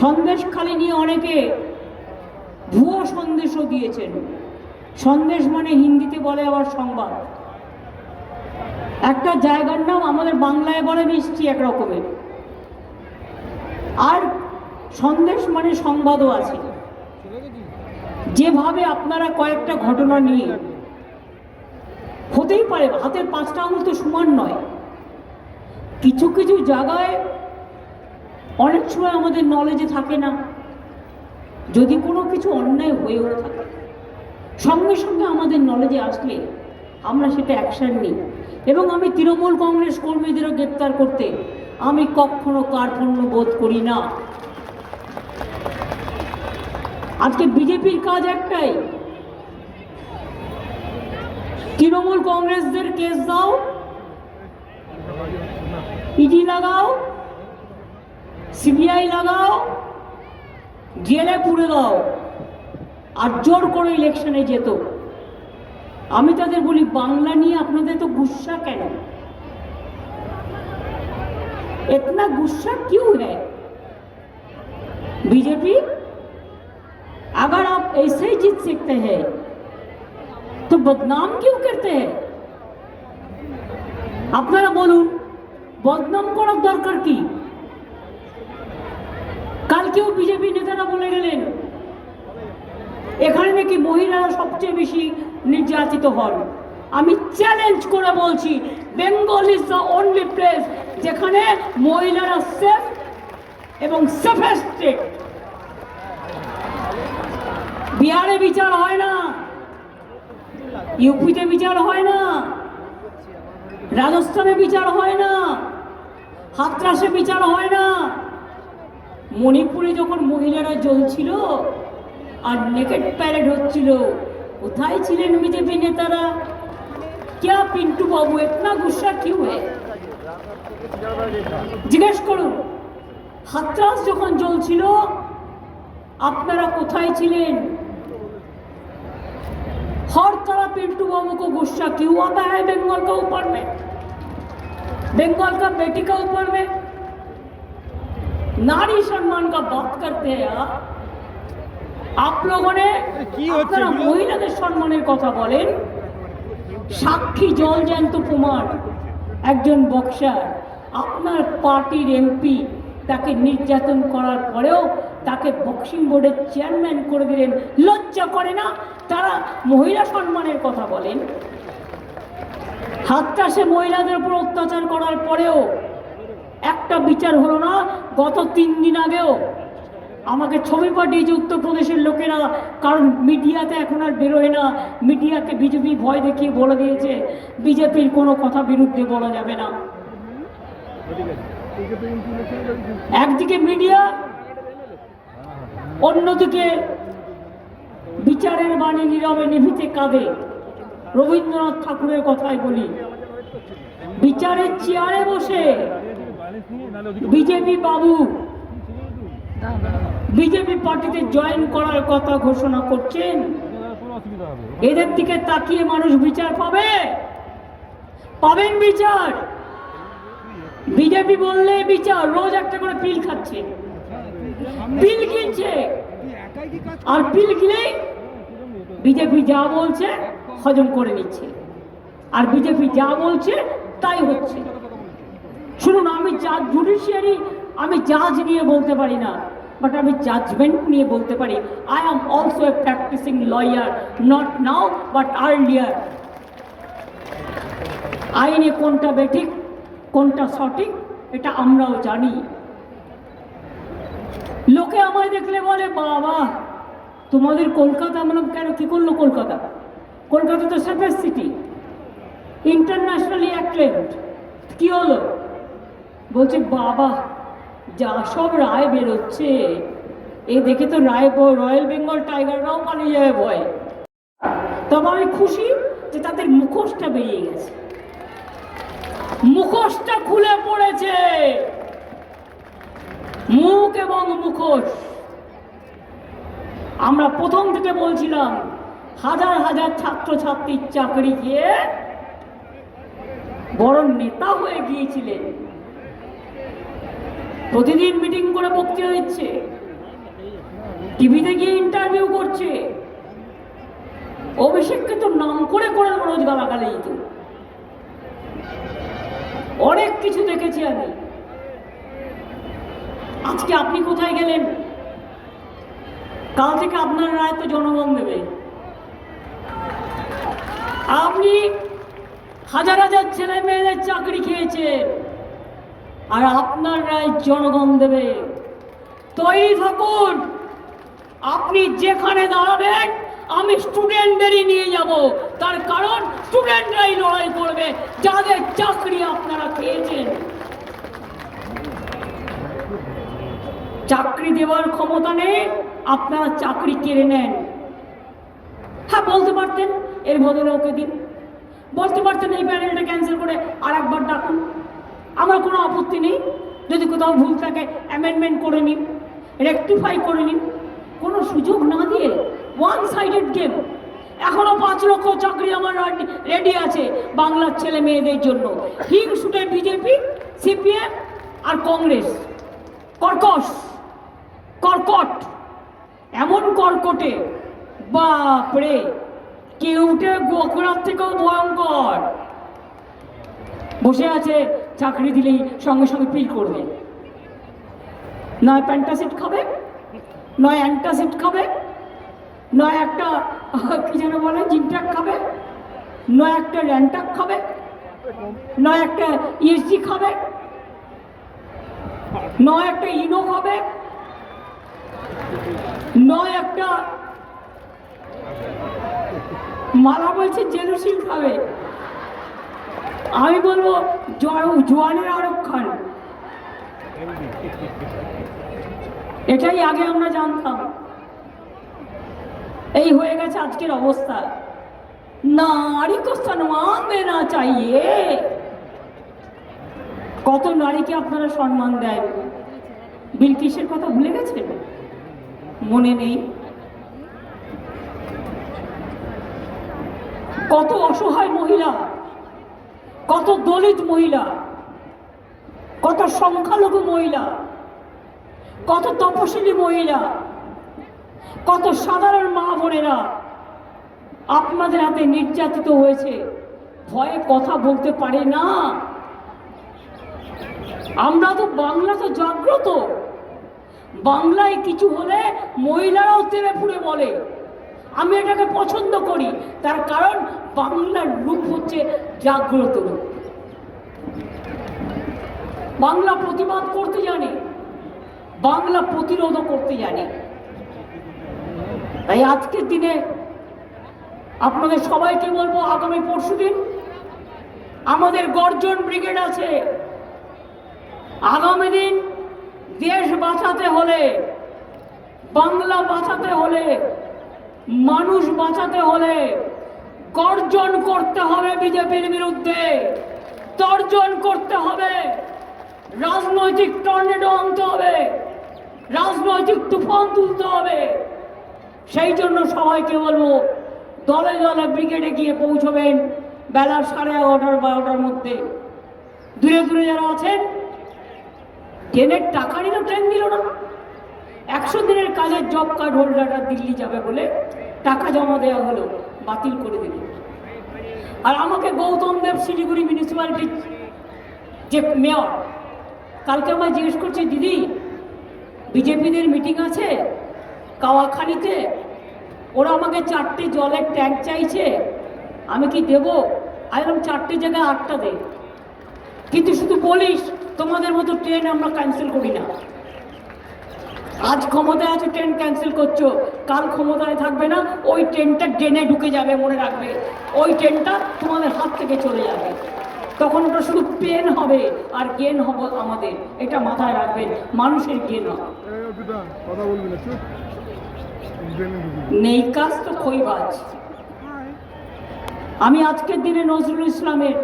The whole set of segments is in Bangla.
সন্দেশখালি নিয়ে অনেকে ভুয়ো সন্দেশও দিয়েছেন। সন্দেশ মানে হিন্দিতে বলে আবার সংবাদ। একটা জায়গার নাম আমাদের বাংলায় বলে মিষ্টি এক রকমের। আর সন্দেশ মানে সংবাদও আছে। যেভাবে আপনারা কয়েকটা ঘটনা নিয়ে, হতেই পারে, হাতের পাঁচটা আঙুল তো সমান নয়। কিছু কিছু জায়গায় অনেক সময় আমাদের নলেজে থাকে না। যদি কোনো কিছু অন্যায় হয়ে হয়েও থাকে, সঙ্গে সঙ্গে আমাদের নলেজে আসলে আমরা সেটা অ্যাকশন নিই। এবং আমি তৃণমূল কংগ্রেস কর্মীদেরও গ্রেপ্তার করতে আমি কখনো কার্পণ্য বোধ করি না। আজকে বিজেপির কাজ একটাই, তৃণমূল কংগ্রেসদের কেস দাও, ইডি লাগাও সিবিআই লাগাও, জেলে পুড়ে দাও, আর জোর করে ইলেকশনে যেত। আমি তাদের বলি, বাংলা নিয়ে আপনাদের তো গুসা কেন? এতনা গুসা কেউ है বিজেপি? আগার আপ এসে জিত সিখতে হ্যাঁ। তো বদনাম কেউ করতে হ্যাঁ? আপনারা বলুন, বদনাম করার দরকার কি? কালকেও বিজেপি নেতারা বলে গেলেন, এখানে নাকি মহিলারা সবচেয়ে বেশি নির্যাতিত হন। আমি চ্যালেঞ্জ করে বলছি Bengal is the only place যেখানে মহিলারা সেফ এবং সেফেস্ট বিহারে বিচার হয় না ইউপিতে বিচার হয় না, রাজস্থানে বিচার হয় না, হাতরাসে বিচার হয় না। মণিপুরে যখন মহিলারা জ্বলছিল আর নেকেট প্যারেড হচ্ছিল কোথায় ছিলেন বিজেপি নেতারা क्या পিন্টু বাবু इतना गुस्सा क्यों है জিজ্ঞেস করুন হাতরাস যখন জ্বলছিল আপনারা কোথায় ছিলেন हर तरह पिंटू बाबू को गुस्सा क्यों आता है बंगाल का ऊपर में बंगाल का बेटी का ऊपर में नारी सम्मान का बात करते हैं आप आप लोगों ने কি হচ্ছে আপনারা এগুলো? মহিলাদের সম্মানের কথা বলেন সাক্ষী জল জ্যান্ত প্রমাণ একজন বক্সার আপনার পার্টির এমপি তাকে নির্যাতন করার পরেও তাকে বক্সিং বোর্ডের চেয়ারম্যান করে দিলেন লজ্জা করে না তারা মহিলা সম্মানের কথা বলেন হাত চাষে মহিলাদের উপর অত্যাচার করার পরেও একটা বিচার হলো না, গত তিন দিন আগেও আমাকে ছবি পাঠিয়েছে উত্তরপ্রদেশের লোকেরা, কারণ মিডিয়াতে এখন আর বেরোয় না। মিডিয়াকে বিজেপি ভয় দেখিয়ে বলে দিয়েছে, বিজেপির কোনো কথা বিরুদ্ধে বলা যাবে না। একদিকে মিডিয়া, অন্যদিকে বিচারের বাণী নীরবে নিভিতে কাঁদে। রবীন্দ্রনাথ ঠাকুরের কথাই বলি, বিচারের চেয়ারে বসে বিজেপি বাবু, বিজেপি পার্টিতে জয়েন করার কথা ঘোষণা করছেন। এদের দিকে তাকিয়ে মানুষ বিচার পাবে? পাবেন বিচার? বিজেপি বললে বিচার, রোজ একটা করে পিল খাচ্ছে। পিল কিনছে। আর পিল কিনেই বিজেপি যা বলছে হজম করে নিচ্ছে। আর বিজেপি যা বলছে, তাই হচ্ছে। শুনুন, আমি জাজ জুডিশিয়ারি আমি জাজ নিয়ে বলতে পারি না বাট আমি জাজমেন্ট নিয়ে বলতে পারি। I am also a practising lawyer not now but earlier আইনে কোনটা বেঠিক, কোনটা সঠিক, এটা আমরাও জানি। লোকে আমায় দেখলে বলে, বাবা, তোমাদের কলকাতা মানে কেন, কি করল কলকাতা? কলকাতা তো সেফেস্ট সিটি। ইন্টারন্যাশনালি অ্যাক্লেমড কি হলো? বলছে, বাবা, যা সব রায় বেরোচ্ছে। এ দেখে তো রায় রয়্যাল বেঙ্গল টাইগাররাও পালিয়ে যাবে ভয়। তবে আমি খুশি যে তাদের মুখোশটা বেরিয়ে গেছে। মুখোশটা খুলে পড়েছে। মুখ এবং মুখোশ। আমরা প্রথম থেকে বলছিলাম, হাজার হাজার ছাত্রছাত্রীর চাকরি গিয়ে বড় নেতা হয়ে গিয়েছিলেন। প্রতিদিন মিটিং করে বক্তৃতা দিচ্ছে। টিভিতে গিয়ে ইন্টারভিউ করছে। অভিষেককে তো নাম করে করে রোজ গালাগালি দিত। অনেক কিছু দেখেছি আমি। আজকে আপনি কোথায় গেলেন? কাল থেকে আপনার রায় তো জনগণ দেবে। আপনি হাজার হাজার ছেলে মেয়েদের চাকরি খেয়েছেন। আর আপনার রায় জনগণ দেবে। তৈরি থাকুন। আপনি যেখানে দাঁড়াবেন, আমি স্টুডেন্টদেরই নিয়ে যাব। তার কারণ স্টুডেন্টরাই লড়াই করবে, যাদের চাকরি আপনারা পেয়েছেন। চাকরি দেওয়ার ক্ষমতা নেই, আপনারা চাকরি কেড়ে নেন। হ্যাঁ বলতে পারতেন, এর বদলে ওকে দিন। বলতে পারতেন এই প্যানেলটা ক্যান্সেল করে আর একবার ডাকুন। আমার কোনো আপত্তি নেই। যদি কোথাও ভুল থাকে অ্যামেন্ডমেন্ট করে নিন রেকটিফাই করে নিন, কোনো সুযোগ না দিয়ে ওয়ান সাইডেড গেম এখনও পাঁচ লক্ষ চাকরি আমার রেডি আছে বাংলার ছেলে মেয়েদের জন্য। হিং শুটে বিজেপি, সিপিএম আর কংগ্রেস। কর্কশ, কর্কট। এমন কর্কটে, বাপরে, কেউটে গোখরার থেকেও ভয়ঙ্কর। বসে আছে চাকরি দিলেই সঙ্গে সঙ্গে পিল করবে। নয় প্যান্টাসিড খাবে, নয় অ্যান্টাসিড খাবে, নয় একটা, কি যেন বলে জিনটাক খাবে, নয় একটা র্যান্টাক খাবে, নয় একটা ইএসজি খাবে, নয় একটা ইনো খাবে, নয় একটা, মালা বলছে জেলুসিল খাবে। আমি বলব জয়- জোয়ানের খান এটাই আগে আমরা জানতাম। এই হয়ে গেছে আজকের অবস্থা। নারী কো সম্মান দেনা চাইয়ে? কত নারীকে আপনারা সম্মান দেন? বিলকিসের কথা ভুলে গেছেন? মনে নেই। কত অসহায় মহিলা কত দলিত মহিলা, কত সংখ্যালঘু মহিলা, কত তপশিলি মহিলা, কত সাধারণ মা বোনেরা আপনাদের হাতে নির্যাতিত হয়েছে, ভয়ে কথা বলতে পারে না। আমরা তো বাংলা তো জাগ্রত। বাংলায় কিছু হলে মহিলারাও তেরে ফুড়ে বলে। আমি এটাকে পছন্দ করি। তার কারণ বাংলার রূপ হচ্ছে জাগ্রত রূপ। বাংলা প্রতিবাদ করতে জানে, বাংলা প্রতিরোধও করতে জানে। তাই আজকের দিনে আপনাদের সবাইকে বলব, আগামী পরশু দিন আমাদের গর্জন ব্রিগেড আছে। আগামী দিন দেশ বাঁচাতে হলে, বাংলা বাঁচাতে হলে মানুষ বাঁচাতে হলে গর্জন করতে হবে বিজেপির বিরুদ্ধে। তর্জন করতে হবে। রাজনৈতিক টর্নেডো আনতে হবে। রাজনৈতিক তুফান তুলতে হবে। সেই জন্য সবাইকে বলব, দলে দলে ব্রিগেডে গিয়ে পৌঁছবেন বেলা সাড়ে এগারোটার বারোটার মধ্যে। দূরে দূরে যারা আছেন, ট্রেনের টাকা নিল ট্রেন দিল না। একশো দিনের কাজের জব কার্ড হোল্ডাররা দিল্লি যাবে বলে টাকা জমা দেওয়া হলো, বাতিল করে দিল। আর আমাকে গৌতম দেব শিলিগুড়ি মিউনিসিপ্যালিটির যে মেয়র কালকে আমায় জিজ্ঞেস করছে, দিদি, বিজেপিদের মিটিং আছে কাওয়াখানিতে ওরা আমাকে চারটে জলের ট্যাঙ্ক চাইছে, আমি কি দেবো? আইলাম চারটে জায়গায় আটটা দে। কিন্তু শুধু বলিস, তোমাদের মতো ট্রেন আমরা ক্যান্সেল করি না। আজ ক্ষমতায় আছো ট্রেন ক্যান্সেল করছ। কাল ক্ষমতায় থাকবে না, ওই ট্রেনটা ড্রেনে ঢুকে যাবে, মনে রাখবে। ওই ট্রেনটা তোমাদের হাত থেকে চলে যাবে। তখন ওটা শুধু পেন হবে আর গেন হবে আমাদের। এটা মাথায় রাখবেন, মানুষের গেন নেই কাজ তো খইবাজ আমি আজকের দিনে নজরুল ইসলামের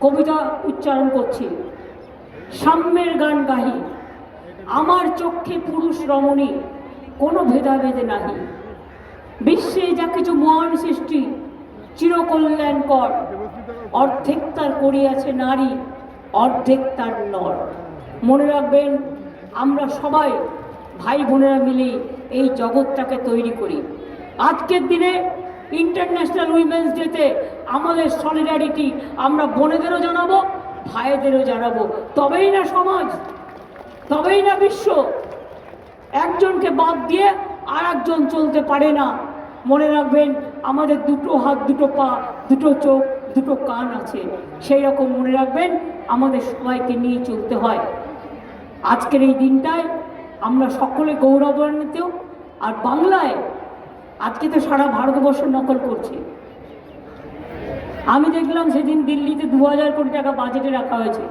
কবিতা উচ্চারণ করছি। সাম্যের গান গাহি। আমার চক্ষে পুরুষ রমণী, কোনো ভেদাভেদে নাহি। বিশ্বে যা কিছু মহান সৃষ্টি, চিরকল্যাণকর। অর্ধেক তার করিয়াছে নারী, অর্ধেক তার নর। মনে রাখবেন, আমরা সবাই ভাই বোনেরা মিলে এই জগৎটাকে তৈরি করি। আজকের দিনে ইন্টারন্যাশনাল উইমেন্স ডেতে আমাদের সলিডারিটি আমরা বোনেদেরও জানাব, ভাইদেরও জানাব। তবেই না সমাজ? তবেই না বিশ্ব? একজনকে বাদ দিয়ে আর একজন চলতে পারে না। মনে রাখবেন, আমাদের দুটো হাত, দুটো পা, দুটো চোখ, দুটো কান আছে। সেই রকম মনে রাখবেন, আমাদের সবাইকে নিয়ে চলতে হয়। আজকের এই দিনটায় আমরা সকলে গৌরবান্বিত আর বাংলায় আজকে তো সারা ভারতবর্ষ নকল করছে। আমি দেখলাম সেদিন দিল্লিতে দু হাজার কোটি টাকা বাজেটে রাখা হয়েছে।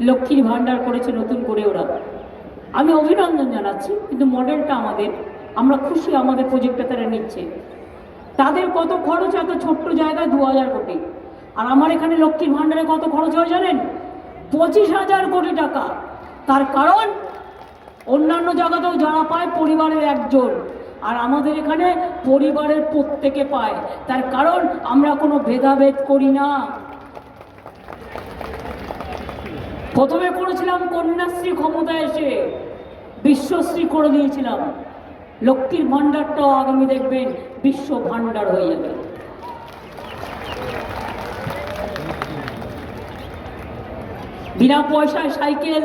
লক্ষ্মীর ভাণ্ডার করেছে নতুন করে ওরা। আমি অভিনন্দন জানাচ্ছি, কিন্তু মডেলটা আমাদের, আমরা খুশি আমাদের প্রজেক্টটা তারা নিচ্ছে। তাদের কত খরচ, এত ছোট্ট জায়গায় দু হাজার কোটি। আর আমার এখানে লক্ষ্মীর ভাণ্ডারে কত খরচ হয় জানেন? পঁচিশ হাজার কোটি টাকা। তার কারণ, অন্যান্য জায়গাতেও যারা পায় পরিবারের একজন, আর আমাদের এখানে পরিবারের প্রত্যেকে পায়। তার কারণ, আমরা কোনো ভেদাভেদ করি না। প্রথমে করেছিলাম কন্যাশ্রী ক্ষমতায় এসে বিশ্বশ্রী করে দিয়েছিলাম। লক্ষ্মীর ভাণ্ডারটাও আগামী দেখবেন বিশ্ব ভাণ্ডার হয়ে যাবে। বিনা পয়সায় সাইকেল,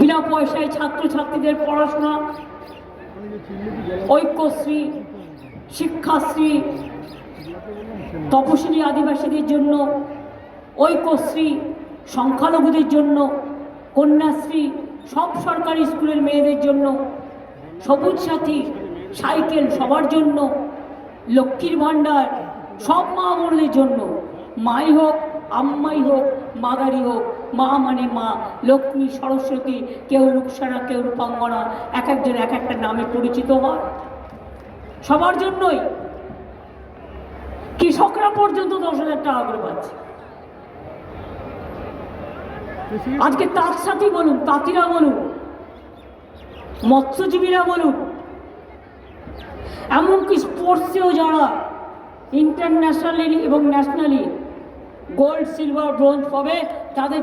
বিনা পয়সায় ছাত্রছাত্রীদের পড়াশোনা, ঐক্যশ্রী, শিক্ষাশ্রী তপশিলি আদিবাসীদের জন্য ঐক্যশ্রী সংখ্যালঘুদের জন্য, কন্যাশ্রী, সব সরকারি স্কুলের মেয়েদের জন্য, সবুজ সাথী, সাইকেল সবার জন্য, লক্ষ্মীর ভাণ্ডার সব মা বোনদের জন্য। মাই হোক, আম্মাই হোক, মাদারি হোক, মা মানে মা, লক্ষ্মী, সরস্বতী, কেউ রূপসারা, কেউ রূপাঙ্গনা, এক একজন এক একটা নামে পরিচিত হয়। সবার জন্যই কৃষকরা পর্যন্ত দশ হাজার টাকা করে পাচ্ছে। আজকে তার সাথী বলুন, তাঁতিরা বলুন, মৎস্যজীবীরা বলুন, এমনকি স্পোর্টসেও যারা ইন্টারন্যাশনালি এবং ন্যাশনালি গোল্ড, সিলভার, ব্রোঞ্জ পাবে, তাদের